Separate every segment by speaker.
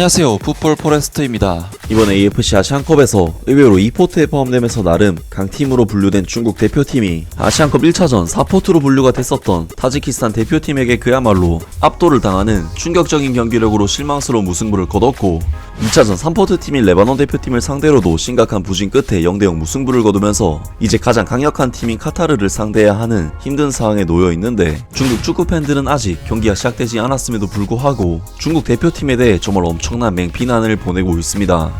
Speaker 1: 안녕하세요. 풋볼 포레스트입니다.
Speaker 2: 이번 AFC 아시안컵에서 의외로 2포트에 포함되면서 나름 강팀으로 분류된 중국 대표팀이 아시안컵 1차전 4포트로 분류가 됐었던 타지키스탄 대표팀에게 그야말로 압도를 당하는 충격적인 경기력으로 실망스러운 무승부를 거뒀고 2차전 3포트 팀인 레바논 대표팀을 상대로도 심각한 부진 끝에 0대0 무승부를 거두면서 이제 가장 강력한 팀인 카타르를 상대해야 하는 힘든 상황에 놓여 있는데 중국 축구 팬들은 아직 경기가 시작되지 않았음에도 불구하고 중국 대표팀에 대해 정말 엄청난 맹비난을 보내고 있습니다.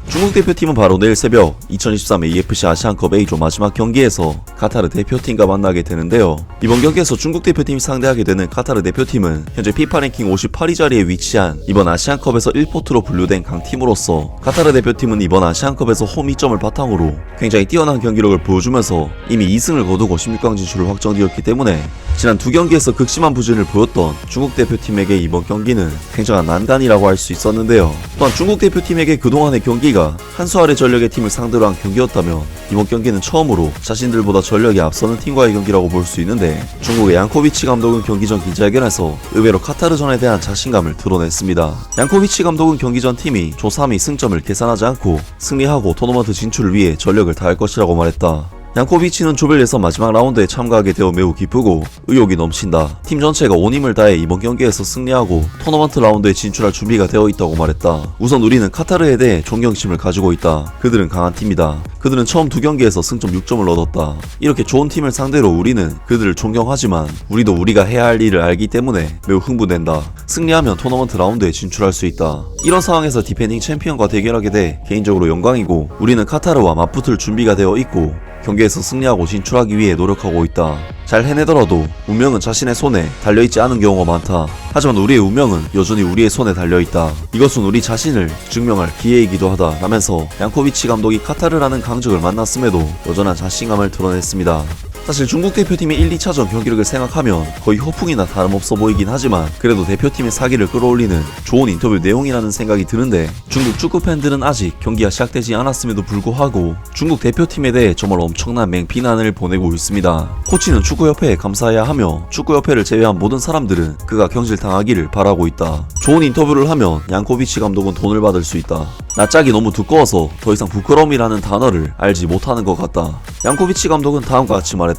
Speaker 2: 중국 대표팀은 바로 내일 새벽 2023 AFC 아시안컵 A조 마지막 경기에서 카타르 대표팀과 만나게 되는데요. 이번 경기에서 중국 대표팀이 상대하게 되는 카타르 대표팀은 현재 피파 랭킹 58위 자리에 위치한 이번 아시안컵에서 1포트로 분류된 강팀으로서 카타르 대표팀은 이번 아시안컵에서 홈 2점을 바탕으로 굉장히 뛰어난 경기력을 보여주면서 이미 2승을 거두고 16강 진출을 확정되었기 때문에 지난 두 경기에서 극심한 부진을 보였던 중국 대표팀에게 이번 경기는 굉장한 난관이라고 할 수 있었는데요. 또한 중국 대표팀에게 그동안의 경기가 한 수 아래 전력의 팀을 상대로 한 경기였다면 이번 경기는 처음으로 자신들보다 전력이 앞서는 팀과의 경기라고 볼 수 있는데 중국의 양코비치 감독은 경기 전 기자회견에서 의외로 카타르전에 대한 자신감을 드러냈습니다. 양코비치 감독은 경기 전 팀이 조 3위 승점을 계산하지 않고 승리하고 토너먼트 진출을 위해 전력을 다할 것이라고 말했다. 양코비치는 조별 예선 마지막 라운드에 참가하게 되어 매우 기쁘고 의욕이 넘친다. 팀 전체가 온 힘을 다해 이번 경기에서 승리하고 토너먼트 라운드에 진출할 준비가 되어 있다고 말했다. 우선 우리는 카타르에 대해 존경심을 가지고 있다. 그들은 강한 팀이다. 그들은 처음 두 경기에서 승점 6점을 얻었다. 이렇게 좋은 팀을 상대로 우리는 그들을 존경하지만 우리도 우리가 해야 할 일을 알기 때문에 매우 흥분된다. 승리하면 토너먼트 라운드에 진출할 수 있다. 이런 상황에서 디펜딩 챔피언과 대결하게 돼 개인적으로 영광이고 우리는 카타르와 맞붙을 준비가 되어 있고 경기에서 승리하고 진출하기 위해 노력하고 있다. 잘 해내더라도 운명은 자신의 손에 달려있지 않은 경우가 많다. 하지만 우리의 운명은 여전히 우리의 손에 달려있다. 이것은 우리 자신을 증명할 기회이기도 하다. 라면서 양코비치 감독이 카타르라는 강적을 만났음에도 여전한 자신감을 드러냈습니다. 사실 중국 대표팀의 1, 2차전 경기력을 생각하면 거의 허풍이나 다름없어 보이긴 하지만 그래도 대표팀의 사기를 끌어올리는 좋은 인터뷰 내용이라는 생각이 드는데 중국 축구 팬들은 아직 경기가 시작되지 않았음에도 불구하고 중국 대표팀에 대해 정말 엄청난 맹비난을 보내고 있습니다. 코치는 축구협회에 감사해야 하며 축구협회를 제외한 모든 사람들은 그가 경질당하기를 바라고 있다. 좋은 인터뷰를 하면 양코비치 감독은 돈을 받을 수 있다. 낯짝이 너무 두꺼워서 더 이상 부끄러움이라는 단어를 알지 못하는 것 같다. 양코비치 감독은 다음과 같이 말했다.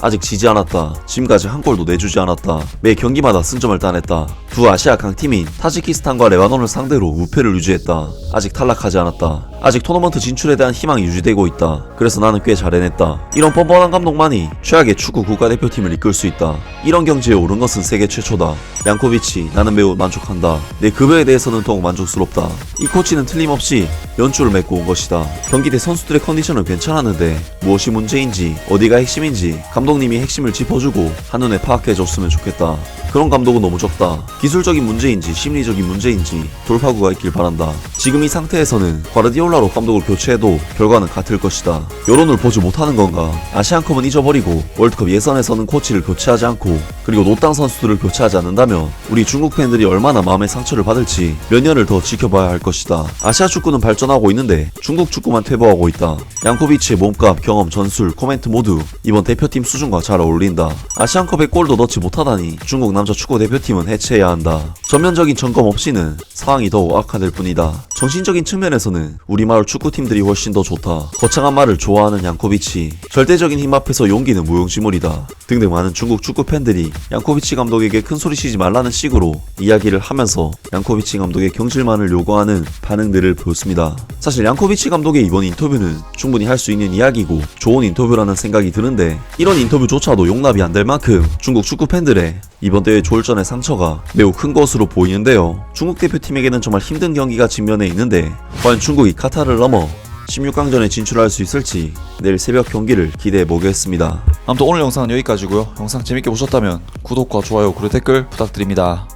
Speaker 2: 아직 지지 않았다. 지금까지 한 골도 내주지 않았다. 매 경기마다 승점을 따냈다. 두 아시아 강팀인 타지키스탄과 레바논을 상대로 우패를 유지했다. 아직 탈락하지 않았다. 아직 토너먼트 진출에 대한 희망이 유지되고 있다. 그래서 나는 꽤 잘 해냈다. 이런 뻔뻔한 감독만이 최악의 축구 국가대표팀을 이끌 수 있다. 이런 경지에 오른 것은 세계 최초다. 양코비치, 나는 매우 만족한다. 내 급여에 대해서는 더욱 만족스럽다. 이 코치는 틀림없이 연주를 맺고 온 것이다. 경기 대 선수들의 컨디션은 괜찮았는데 무엇이 문제인지 어디가 핵심인지 감독님이 핵심을 짚어주고 한눈에 파악해줬으면 좋겠다. 그런 감독은 너무 적다. 기술적인 문제인지 심리적인 문제인지 돌파구가 있길 바란다. 지금 이 상태에서는 과르디올라로 감독을 교체해도 결과는 같을 것이다. 여론을 보지 못하는 건가? 아시안컵은 잊어버리고 월드컵 예선에서는 코치를 교체하지 않고 그리고 노땅 선수들을 교체하지 않는다면 우리 중국 팬들이 얼마나 마음의 상처를 받을지 몇 년을 더 지켜봐야 할 것이다. 아시아 축구는 발전하고 있는데 중국 축구만 퇴보하고 있다. 양코비치의 몸값, 경험, 전술, 코멘트 모두 이번 대표팀 수준과 잘 어울린다. 아시안컵에 골도 넣지 못하다니 중국 남자 축구 대표팀은 해체해야 한다. 전면적인 점검 없이는 상황이 더욱 악화될 뿐이다. 정신적인 측면에서는 우리 마을 축구팀들이 훨씬 더 좋다. 거창한 말을 좋아하는 양코비치, 절대적인 힘 앞에서 용기는 무용지물이다. 등등 많은 중국 축구 팬들이 양코비치 감독에게 큰 소리 치지 말라는 식으로 이야기를 하면서 양코비치 감독의 경질만을 요구하는 반응들을 보였습니다. 사실 양코비치 감독의 이번 인터뷰는 충분히 할 수 있는 이야기고 좋은 인터뷰라는 생각이 드는데 이런 인터뷰조차도 용납이 안 될 만큼 중국 축구 팬들의 이번 대회 졸전의 상처가 매우 큰 것으로 보이는데요. 중국 대표팀에게는 정말 힘든 경기가 직면해 있는데 과연 중국이 카타르를 넘어 16강전에 진출할 수 있을지 내일 새벽 경기를 기대해 보겠습니다.
Speaker 1: 아무튼 오늘 영상은 여기까지고요. 영상 재밌게 보셨다면 구독과 좋아요 그리고 댓글 부탁드립니다.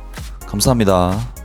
Speaker 1: 감사합니다.